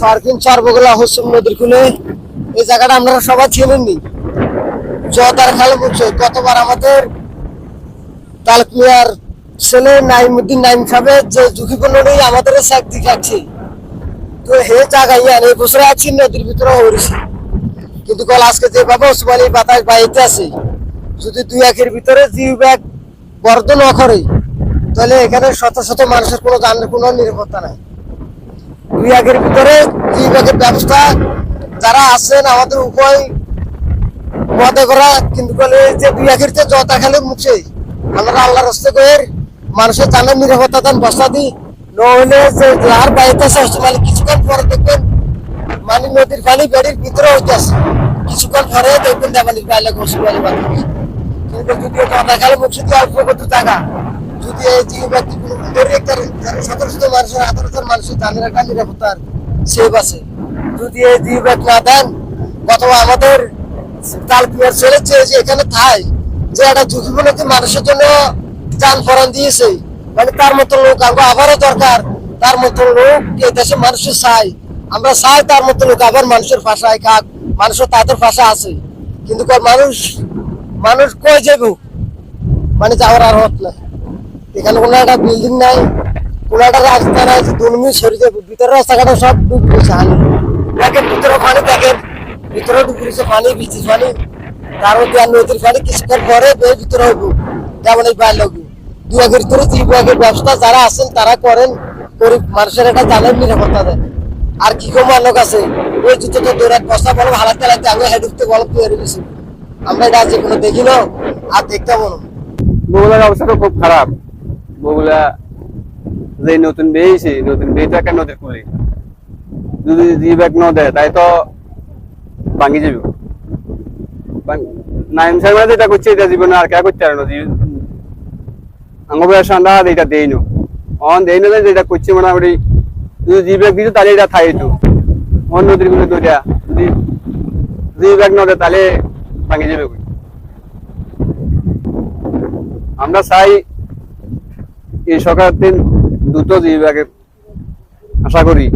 সার্কিন চারবগলা হোসেন নদীর কুলে এই জায়গাটা আপনারা সবাই চেনেননি। জদার খালে বুঝছে গতবার আমাদের তালকুয়ার ছেলে নাইমুদ্দিন নাইম সাহেব যে ঝুঁকিপূর্ণ নেই আমাদের চাকরি খাচ্ছে তো হে জায়গায় এই বছরে আছি, নদীর ভিতরে হয়েছে কিন্তু কল আজকে যেভাবে ওসমানি বাতাস বাইতে আছে, যদি দুই একের ভিতরে জিও ব্যাগ বর্ধ না করে, তাহলে এখানে শত শত মানুষের কোনো জানের কোনো নিরাপত্তা নাই। দুই ভিতরে জিও ব্যাগের ব্যবস্থা, যারা আছেন আমাদের উভয় মনে করা, কিন্তু যে দুই যে জতা খেলে মুছে আমরা আল্লাহ রাস্তা করে মানুষের জানের নিরাপত্তা দেন বসা দিই নইলে যে যার বাড়িতে আছে মানে কিছুক্ষণ পরে দেখবেন মানে নদীর পানি বেড়ির ভিতরে হইতে আছে কিছুক্ষণ পরে দেখবেন দেবালির বাইলে ঘষি বাড়ি কিন্তু যদি জতা খেলে মুছে অল্প কত টাকা যদি এই যে ব্যক্তি কোনো ভিতরে একটা শত মানুষের হাজার হাজার মানুষের জানের একটা নিরাপত্তার সেভ আছে। যদি এই জিও ব্যাগ না দেন, অথবা আমাদের তাল পিয়ার চেয়ে যে এখানে থাই যে একটা ঝুঁকিপূর্ণ মানুষের জন্য যান ফরান দিয়েছে মানে তার মতো লোক আমরা আবারও দরকার, তার মতো লোক এই দেশে মানুষের চাই আমরা চাই তার মতো লোক, আবার মানুষের ভাষায় কাক মানুষের তাদের ভাষা আছে। কিন্তু মানুষ মানুষ কই যাব মানে যাওয়ার আর হত নাই। এখানে কোনো একটা বিল্ডিং নাই, কোনো একটা রাস্তা নাই যে দু মিনিট ভিতরের রাস্তাঘাটে সব ডুব গেছে, হানি। দেখেন, ভিতরে পানি, দেখেন। ভিতরে ডুব গেছে পানি বৃষ্টির পানি। তার মধ্যে আর নদীর পানি কিছুক্ষণ পরে বের ভিতরে হইব। যেমন এই বাইর লাগবে দু আগের ভিতরে দুই ভাগের ব্যবস্থা যারা আছেন, তারা করেন। গরিব মানুষের একটা জানের নিরাপত্তা দেন। আর কি কম লোক আছে? ওই জুতো তো দৌড়াত বস্তা বলো হালাতে হালাতে আমি হেড উঠতে বলো তৈরি গেছি আমরা এটা যে কোনো দেখিল আর দেখতে মনে বগুলার অবস্থাটা খুব খারাপ। বগুলা যে নতুন বেয়েছে নতুন বেয়ে একটা যদি জি ন দেয়, তাই তো ভাঙি যাবে নাইন সাহেব যেটা করছে, এটা জীবনে আর কে করতে পারে না। এটা দেই অন দেই না যেটা করছে মোটামুটি। যদি জি দিত, তাহলে এটা থাই তো অন নদীরগুলো যদি জি ন দেয়, তাহলে ভাঙি যাবে আমরা চাই এই সরকার দিন দ্রুত দিয়ে আশা করি